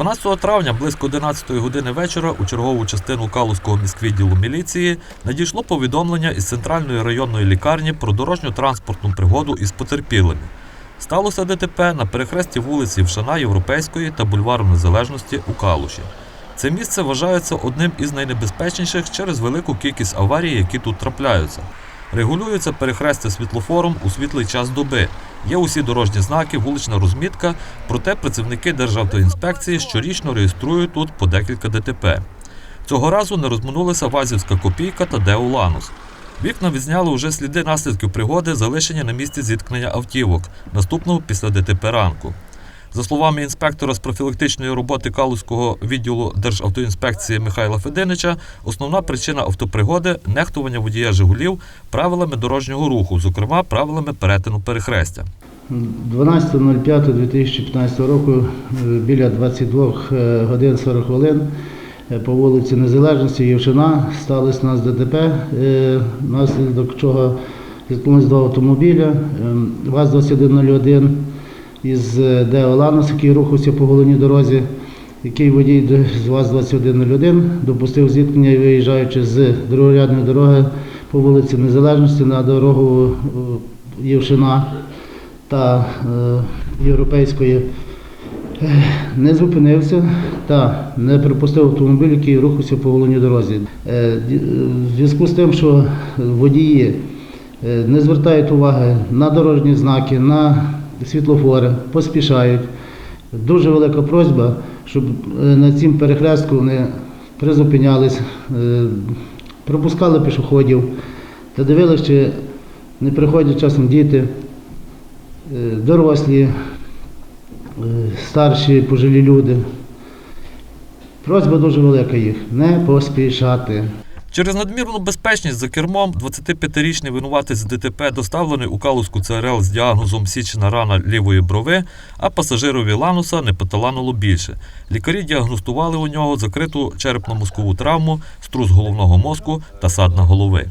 12 травня близько 11 години вечора у чергову частину Калузького міськвідділу міліції надійшло повідомлення із центральної районної лікарні про дорожньо-транспортну пригоду із потерпілими. Сталося ДТП на перехресті вулиці Вшана Європейської та бульвару Незалежності у Калуші. Це місце вважається одним із найнебезпечніших через велику кількість аварій, які тут трапляються. Регулюється перехрестя світлофором у світлий час доби. Є усі дорожні знаки, вулична розмітка. Проте працівники Державтоінспекції щорічно реєструють тут по декілька ДТП. Цього разу не розминулися Вазівська копійка та Део Ланус. Вікна відзняли уже сліди наслідків пригоди, залишені на місці зіткнення автівок, наступного після ДТП ранку. За словами інспектора з профілактичної роботи Калузького відділу Державтоінспекції Михайла Фединича, основна причина автопригоди нехтування водія Жигулів правилами дорожнього руху, зокрема правилами перетину перехрестя. 12.05.2015 року е, біля 22 е, годин 40 хвилин е, по вулиці Незалежності Євшина сталося нас ДТП, внаслідок чого зіткнулися два автомобіля. е, ВАЗ-2101 із е, Део Ланос, який рухався по головній дорозі, який водій з ВАЗ-2101 допустив зіткнення, виїжджаючи з другорядної дороги по вулиці Незалежності на дорогу е, Євшина та е, європейської не зупинився та не пропустив автомобіль, який рухався по головній дорозі. В зв'язку з тим, що водії не звертають уваги на дорожні знаки, на світлофори, поспішають. Дуже велика просьба, щоб е, на цім перехрестку вони призупинялись, е, пропускали пішоходів та дивилися, чи не приходять часом діти е, дорослі, старші, пожилі люди. Просьба дуже велика їх не поспішати. Через надмірну безпечність за кермом 25-річний винуватець ДТП доставлений у Калузьку ЦРЛ з діагнозом січена рана лівої брови, а пасажирові лануса не поталануло більше. Лікарі діагностували у нього закриту черепно-мозкову травму, струс головного мозку та садна голови.